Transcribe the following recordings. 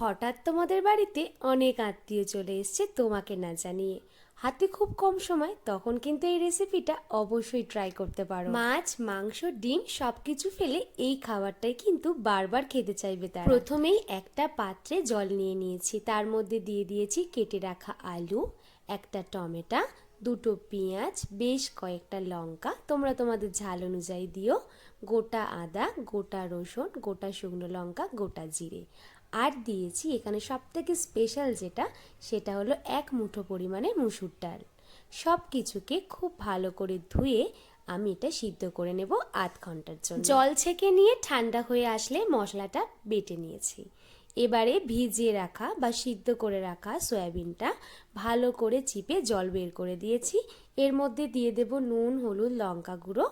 হঠাৎ তোমাদের বাড়িতে অনেক আত্মীয় চলে এসছে তোমাকে না জানিয়ে। হাতে খুব কম সময়, তখন কিন্তু এই রেসিপিটা অবশ্যই ট্রাই করতে পারো। মাছ, মাংস, ডিম সবকিছু ফেলে এই খাবারটাই কিন্তু বারবার খেতে চাইবে তার। প্রথমেই একটা পাত্রে জল নিয়ে নিয়েছি। তার মধ্যে দিয়ে দিয়েছি কেটে রাখা আলু, একটা টমেটো, দুটো পেঁয়াজ, বেশ কয়েকটা লঙ্কা। তোমরা তোমাদের ঝাল অনুযায়ী দিও। গোটা আদা, গোটা রসুন, গোটা শুকনো লঙ্কা, গোটা জিরে। আর দিয়েছি এখানে সব থেকে স্পেশাল যেটা, সেটা হলো এক মুঠো পরিমাণে মুসুর ডাল। সব কিছুকে খুব ভালো করে ধুয়ে আমি এটা সিদ্ধ করে নেব আধ ঘণ্টার জন্য। জল ছেঁকে নিয়ে ঠান্ডা হয়ে আসলে মশলাটা বেটে নিয়েছি। এবারে ভিজিয়ে রাখা বা সিদ্ধ করে রাখা সয়াবিনটা ভালো করে চিপে জল বের করে দিয়েছি। এর মধ্যে দিয়ে দেব নুন, হলুদ, লঙ্কা গুঁড়ো।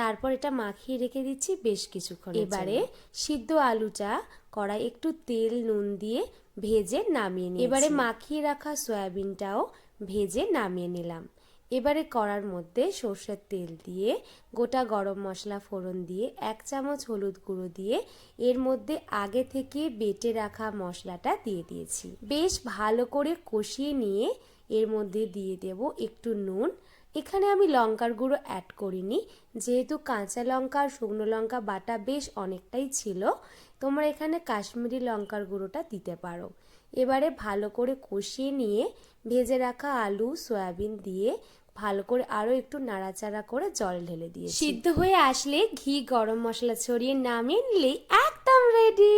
তারপর এটা মাখিয়ে রেখে দিচ্ছি বেশ কিছুক্ষণ এবারে সিদ্ধ আলুটা কড়াই একটু তেল নুন দিয়ে ভেজে নামিয়ে নিই এবারে মাখিয়ে রাখা সয়াবিনটাও ভেজে নামিয়ে নিলাম। এবারে কড়ার মধ্যে সর্ষের তেল দিয়ে গোটা গরম মশলা ফোড়ন দিয়ে এক চামচ হলুদ গুঁড়ো দিয়ে এর মধ্যে আগে থেকে বেটে রাখা মশলাটা দিয়ে দিয়েছি। বেশ ভালো করে কষিয়ে নিয়ে এর মধ্যে দিয়ে দেব একটু নুন এখানে আমি লঙ্কার গুঁড়ো অ্যাড করিনি, যেহেতু কাঁচা লঙ্কা আর শুকনো লঙ্কা বাটা বেশ অনেকটাই ছিল, তোমরা এখানে কাশ্মীরি লঙ্কার গুঁড়োটা দিতে পারো। এবারে ভালো করে কষিয়ে নিয়ে ভেজে রাখা আলু, সয়াবিন দিয়ে ভালো করে আরও একটু নাড়াচাড়া করে জল ঢেলে দিয়ে সিদ্ধ হয়ে আসলে ঘি, গরম মশলা ছড়িয়ে নামিয়ে নিলেই একদম রেডি